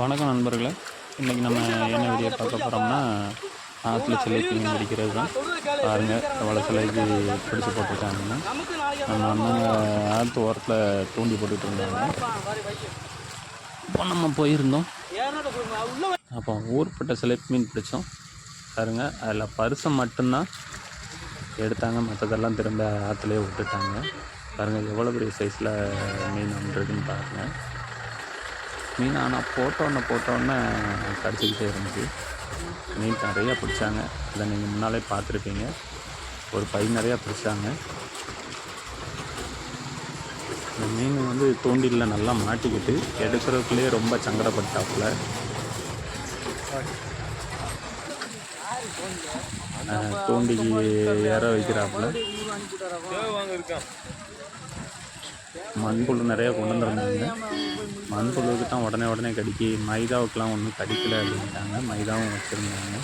வணக்கம் நண்பர்களே. இன்றைக்கி நம்ம என்ன வீடியோ பார்க்க போகிறோம்னா ஆற்றுல சிலைக்கு மீன் பிடிக்கிறது தான் பாருங்கள் எவ்வளோ சிலைக்கு பிடிச்சி போட்டிருக்காங்கன்னு. நம்ம அண்ணங்க ஆற்று ஓரத்தில் தூண்டி போட்டுட்டு இருந்தாங்க. இப்போ நம்ம போயிருந்தோம். அப்போ ஊர்பட்ட சிலைக்கு மீன் பிடிச்சோம். பாருங்க அதில் பரிசை மட்டும்தான் எடுத்தாங்க. மற்றதெல்லாம் திரும்ப ஆற்றுலேயே விட்டுட்டாங்க. பாருங்கள் எவ்வளோ பெரிய சைஸில் மீன் வந்துருக்குன்னு பாருங்கள் மீன் ஆனால் போட்டோன்னே போட்டோன்னே கிடச்சிக்கிட்டே இருந்துச்சு. மீன் நிறையா பிடிச்சாங்க. அதை நீங்கள் முன்னாலே பார்த்துருப்பீங்க. ஒரு பை நிறையா பிடிச்சாங்க. இந்த மீன் வந்து தூண்டிலில் நல்லா மாட்டிக்கிட்டு எடுக்கிறதுக்குள்ளேயே ரொம்ப சங்கடப்பட்டாப்புல. தூண்டிக்கு ஏற வைக்கிறாப்புல. மண்புழு நிறையா கொண்டு வந்திருந்தாங்க. மண்புழுவுக்கு தான் உடனே உடனே கடிக்கி மைதாவுக்கெலாம் ஒன்றும் கடிக்கலை அப்படின்ட்டாங்க. மைதாவும் வச்சுருந்தாங்க.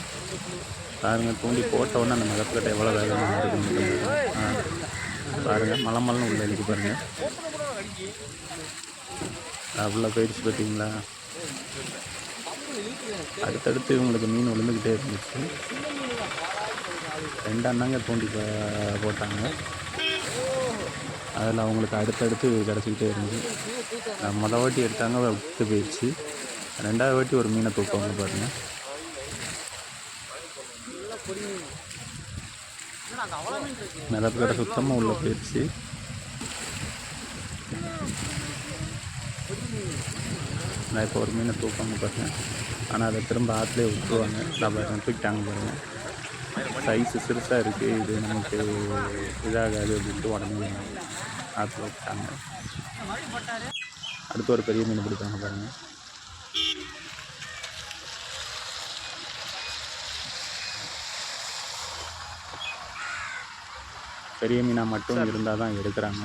பாருங்க தூண்டி போட்ட உடனே அந்த மிளப்புக்கட்டை எவ்வளோ வேகமாக இருக்குன்னு பாருங்கள் மலை மலைன்னு உள்ள இருக்கு பாருங்கள் அவ்வளோ போயிடுச்சு பார்த்தீங்களா? அடுத்தடுத்து இவங்களுக்கு மீன் விழுந்துக்கிட்டே இருந்துச்சு. ரெண்டு அண்ணாங்க தூண்டி போட்டாங்க. அதில் அவங்களுக்கு அடுத்தடுத்து கிடச்சிக்கிட்டே இருந்துச்சு நான் மொதல் வாட்டி எடுத்தாங்க விட்டு போயிடுச்சு. ரெண்டாவது வாட்டி ஒரு மீனை தூக்குவாங்க பாருங்க. மிதப்பு கடை சுத்தமாக உள்ளே போயிடுச்சு. நான் இப்போ ஒரு மீனை தூக்குவாங்க பாருங்க. ஆனால் அதை திரும்ப ஆற்றுலேயே விட்டுருவாங்க. நான் தூக்கிட்டாங்க பாருங்கள் சைஸு சிறுசாக இருக்குது இது நமக்கு இதாகாது அப்படின்ட்டு உடனே ஆற்றுல விட்டாங்க அடுத்து ஒரு பெரிய மீன் பிடிப்பாங்க பாருங்கள் பெரிய மீனாக மட்டும் இருந்தால் தான் எடுக்கிறாங்க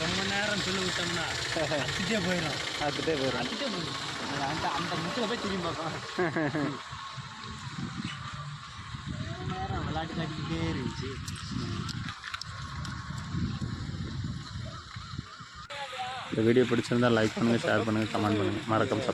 ரொம்ப நேரம் சொல்லி விட்டோம்னா அடிச்சுட்டே போயிடும் பார்த்துட்டே போயிடும் அடிச்சுட்டே போயிடும் அந்த அந்த முக்கில் போய் திரும்பி பார்க்கும். நேரம் விளையாட்டு காட்டிக்கிட்டே இருந்துச்சு. இந்த வீடியோ பிடிச்சிருந்தா லைக் பண்ணுங்கள் ஷேர் பண்ணுங்கள் கமெண்ட் பண்ணுங்கள் மறக்காம